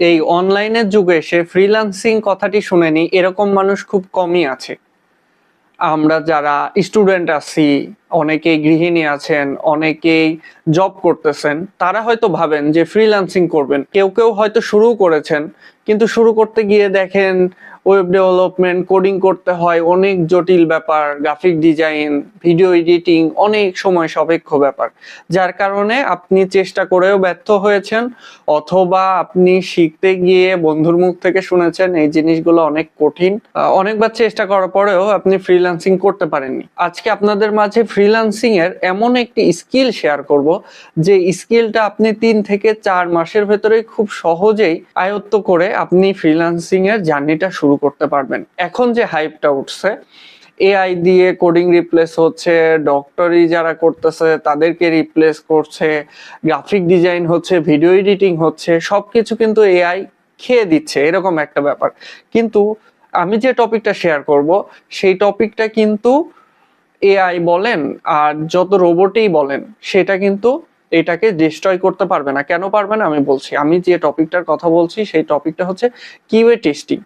এই অনলাইনের যুগে এসে ফ্রিল্যান্সিং কথাটি শুনেনি, এরকম মানুষ খুব কমই আছে। আমরা যারা স্টুডেন্ট আছি অনেকেই গৃহিণী আছেন, অনেকেই জব করতেছেন, তারা হয়তো ভাবেন যে ফ্রিল্যান্সিং করবেন। কেউ কেউ হয়তো শুরু করেছেন, কিন্তু শুরু করতে গিয়ে দেখেন ওয়েব ডেভেলপমেন্ট কোডিং করতে হয়, অনেক জটিল ব্যাপার গ্রাফিক ডিজাইন ভিডিও এডিটিং অনেক সময় সাপেক্ষ ব্যাপার। যার কারণে আপনি চেষ্টা করেও ব্যর্থ হয়েছেন, অথবা আপনি শিখতে গিয়ে বন্ধুর মুখ থেকে শুনেছেন এই জিনিসগুলো অনেক কঠিন। অনেকবার চেষ্টা করার পরেও আপনি ফ্রিল্যান্সিং করতে পারেননি। আজকে আপনাদের মাঝে ফ্রিল্যান্সিং এর এমন একটি স্কিল শেয়ার করব, যে স্কিলটা আপনি তিন থেকে চার মাসের ভেতরে খুব সহজেই আয়ত্ত করে আপনি ফ্রিল্যান্সিং এর জার্নিটা শুরু করতে পারবেন। এখন যে হাইপটা উঠছে এআই দিয়ে কোডিং রিপ্লেস হচ্ছে ডক্টরি যারা করতেছে তাদেরকে রিপ্লেস করছে গ্রাফিক ডিজাইন হচ্ছে ভিডিও এডিটিং হচ্ছে, সবকিছু কিন্তু এআই খেয়ে দিচ্ছে, এরকম একটা ব্যাপার। কিন্তু আমি যে টপিকটা শেয়ার করব, সেই টপিকটা কিন্তু এআই বলেন আর যত রোবটেই বলেন, সেটা কিন্তু এটাকে ডিস্ট্রয় করতে পারবে না। কেন পারবে না? আমি বলছি। আমি যে টপিকটার কথা বলছি, সেই টপিকটা হচ্ছে কিউএ টেস্টিং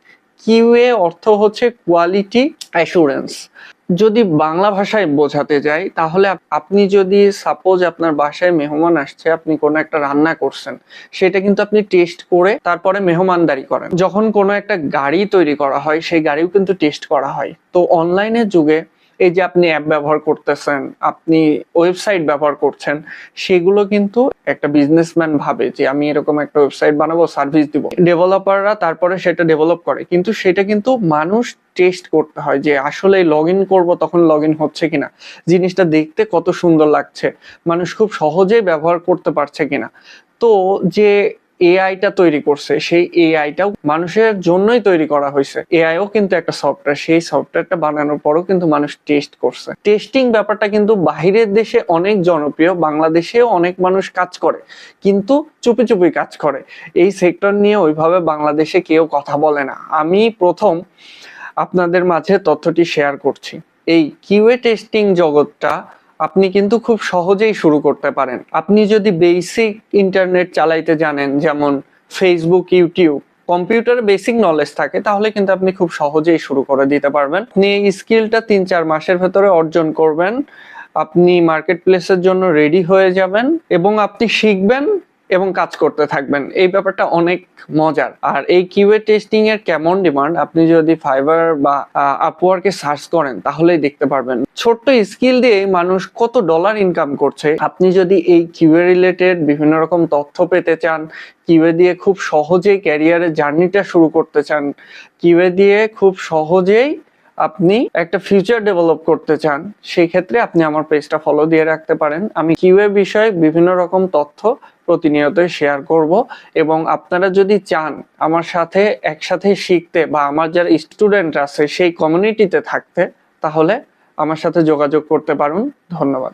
কিউএ অর্থ হচ্ছে কোয়ালিটি অ্যাসুরেন্স যদি বাংলা ভাষায় বোঝাতে যাই, তাহলে আপনি যদি সাপোজ আপনার বাসায় মেহমান আসছে, আপনি কোনো একটা রান্না করছেন, সেটা কিন্তু আপনি টেস্ট করে তারপরে মেহমানদারি করেন। যখন কোনো একটা গাড়ি তৈরি করা হয়, সেই গাড়িও কিন্তু টেস্ট করা হয়। তো অনলাইনের যুগে এই যে আপনি অ্যাপ ব্যবহার করতেছেন, আপনি ওয়েবসাইট ব্যবহার করছেন, সেগুলো কিন্তু একটা বিজনেসম্যান ভাবে যে আমি এরকম একটা ওয়েবসাইট বানাবো সার্ভিস দিব। ডেভেলপাররা তারপরে সেটা ডেভেলপ করে, কিন্তু সেটা কিন্তু মানুষ টেস্ট করতে হয় যে আসলে লগ ইন করব তখন লগ ইন হচ্ছে কিনা। জিনিসটা দেখতে কত সুন্দর লাগছে, মানুষ খুব সহজেই ব্যবহার করতে পারছে কিনা। তো যে এআইটা তৈরি করছে, সেই এআইটাও মানুষের জন্যই তৈরি করা হয়েছে। এআইও কিন্তু একটা সফটওয়্যার সেই সফটওয়্যারটা বানানোর পরও কিন্তু মানুষ টেস্ট করছে। টেস্টিং ব্যাপারটা কিন্তু বাইরের দেশে অনেক জনপ্রিয়, বাংলাদেশেও অনেক মানুষ কাজ করে, কিন্তু চুপি চুপি কাজ করে। এই সেক্টর নিয়ে ওইভাবে বাংলাদেশে কেউ কথা বলে না। আমি প্রথম আপনাদের মাঝে তথ্যটি শেয়ার করছি। এই কিউএ টেস্টিং জগৎটা আপনি কিন্তু খুব সহজেই শুরু করতে পারেন। আপনি যদি বেসিক ইন্টারনেট চালাইতে জানেন, যেমন ফেসবুক ইউটিউব কম্পিউটারে বেসিক নলেজ থাকে, তাহলে কিন্তু আপনি খুব সহজেই শুরু করে দিতে পারবেন। আপনি এই স্কিলটা তিন চার মাসের ভেতরে অর্জন করবেন। আপনি মার্কেট প্লেসের জন্য রেডি হয়ে যাবেন এবং আপনি শিখবেন এবং কাজ করতে থাকবেন। এই ব্যাপারটা অনেক মজার। আর এই কিউএ টেস্টিং এর কেমন ডিমান্ড আপনি যদি ফাইবার বা আপওয়ার্কে সার্চ করেন, তাহলেই দেখতে পারবেন। ছোট্ট স্কিল দিয়ে মানুষ কত ডলার ইনকাম করছে। আপনি যদি এই কিউএ রিলেটেড বিভিন্ন রকম তথ্য পেতে চান কিউএ দিয়ে খুব সহজেই ক্যারিয়ারের জার্নিটা শুরু করতে চান কিউএ দিয়ে খুব সহজেই আপনি একটা ফিউচার ডেভেলপ করতে চান, সেই ক্ষেত্রে আপনি আমার পেজটা ফলো দিয়ে রাখতে পারেন। আমি কিউএ বিষয়ে বিভিন্ন রকম তথ্য প্রতিনিয়তই শেয়ার করব এবং আপনারা যদি চান আমার সাথে একসাথে শিখতে বা আমার যারা স্টুডেন্ট আছে সেই কমিউনিটিতে থাকতে, তাহলে আমার সাথে যোগাযোগ করতে পারুন। ধন্যবাদ।